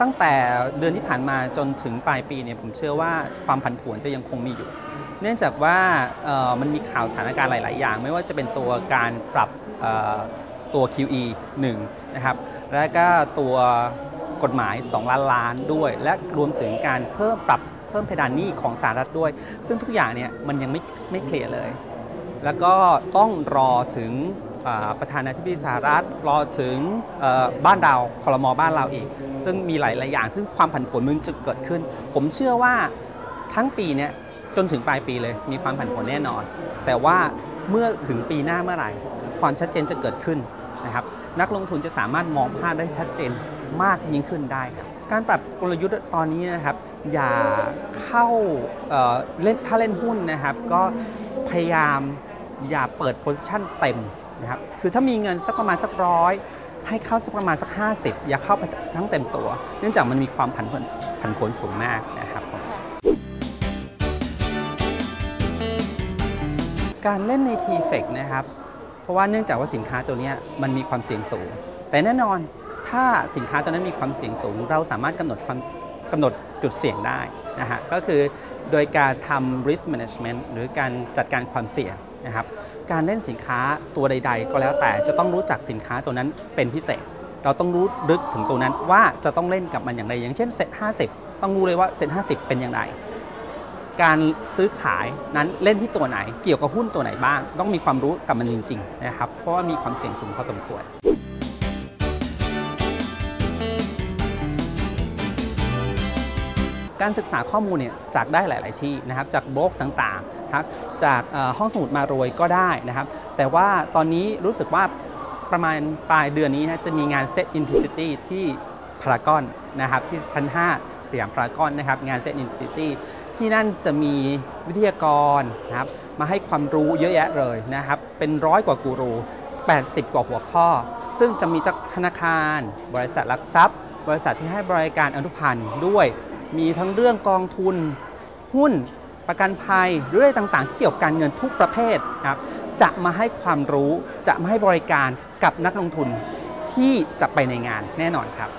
ตั้งแต่เดือนที่ผ่านมาจนถึงปลายปีเนี่ยผมเชื่อว่าความผันผวนจะยังคงมีอยู่ เนื่องจากว่ามันมีข่าวสถานการณ์หลาย ๆ อย่าง ไม่ว่าจะเป็นตัวการปรับตัว QE 1 นะครับ และก็ตัวกฎหมาย 2 ล้านล้านด้วย และรวมถึงการเพิ่มปรับเพิ่มเพดานหนี้ของสหรัฐด้วย ซึ่งทุกอย่างเนี่ยมันยังไม่ไม่เคลียร์เลย แล้วก็ต้องรอถึง ประธานาธิบดีสหรัฐรอถึงบ้านเราคอรมอบ้านเราอีก ซึ่งมีหลายๆอย่าง ซึ่งความผันผวนมันจะเกิดขึ้น ผมเชื่อว่าทั้งปีเนี้ยจนถึงปลายปีเลยมีความผันผวนแน่นอน แต่ว่าเมื่อถึงปีหน้าเมื่อไหร่ ความชัดเจนจะเกิดขึ้นนะครับนักลงทุนจะสามารถมองภาพได้ชัดเจนมากยิ่งขึ้นได้ครับการปรับกลยุทธ์ตอนนี้นะครับ อย่าเข้าเเล่นถ้าเล่นหุ้นนะครับ ก็พยายามอย่าเปิดโพซิชันเต็ม นะครับคือถ้ามีเงินสักประมาณสักร้อยให้เข้าสักประมาณสัก 50 อย่าเข้าไปทั้งเต็มตัว เนื่องจากมันมีความผันผวนผันผวนสูงมากนะครับผมการเล่นใน t f e c นะครับ เพราะว่าเนื่องจากว่าสินค้าตัวเนี้ยมันมีความเสี่ยงสูง แต่แน่นอนถ้าสินค้าตัวนั้นมีความเสี่ยงสูง เราสามารถกำหนดความ กำหนดจุดเสี่ยงได้นะฮะก็คือโดยการทำ risk management หรือการจัดการความเสี่ยงนะครับการเล่นสินค้าตัวใด ๆ ก็แล้วแต่จะต้องรู้จักสินค้าตัวนั้นเป็นพิเศษ เราต้องรู้ลึกถึงตัวนั้นว่าจะต้องเล่นกับมันอย่างไร อย่างเช่นเซ็ต50 ต้องรู้เลยว่าเซ็ต50 เป็นอย่างไร การซื้อขายนั้นเล่นที่ตัวไหน เกี่ยวกับหุ้นตัวไหนบ้าง ต้องมีความรู้กับมันจริงๆนะครับเพราะว่ามีความเสี่ยงสูงพอสมควร การศึกษาข้อมูลเนี่ยจากได้หลาย ๆ ที่นะครับจากบล็อกต่างๆครับจากห้องสมุดมารวยก็ได้นะครับ แต่ว่าตอนนี้รู้สึกว่าประมาณปลายเดือนนี้นะจะมีงาน Set Intensity ที่พารากอนนะครับที่ชั้น 5 สยามพารากอนนะครับงาน Set Intensity ที่นั่นจะมีวิทยากรนะครับมาให้ความรู้เยอะแยะเลยนะครับ เป็นร้อยกว่ากูรู 80 กว่าหัวข้อ ซึ่งจะมีจากธนาคาร บริษัทหลักทรัพย์ บริษัทที่ให้บริการอนุพันธ์ด้วย มีทั้งเรื่องกองทุน หุ้น ประกันภัยหรืออะไรต่างๆที่เกี่ยวกับการเงินทุกประเภทนะครับจะมาให้ความรู้จะมาให้บริการกับนักลงทุนที่จะไปในงานแน่นอนครับ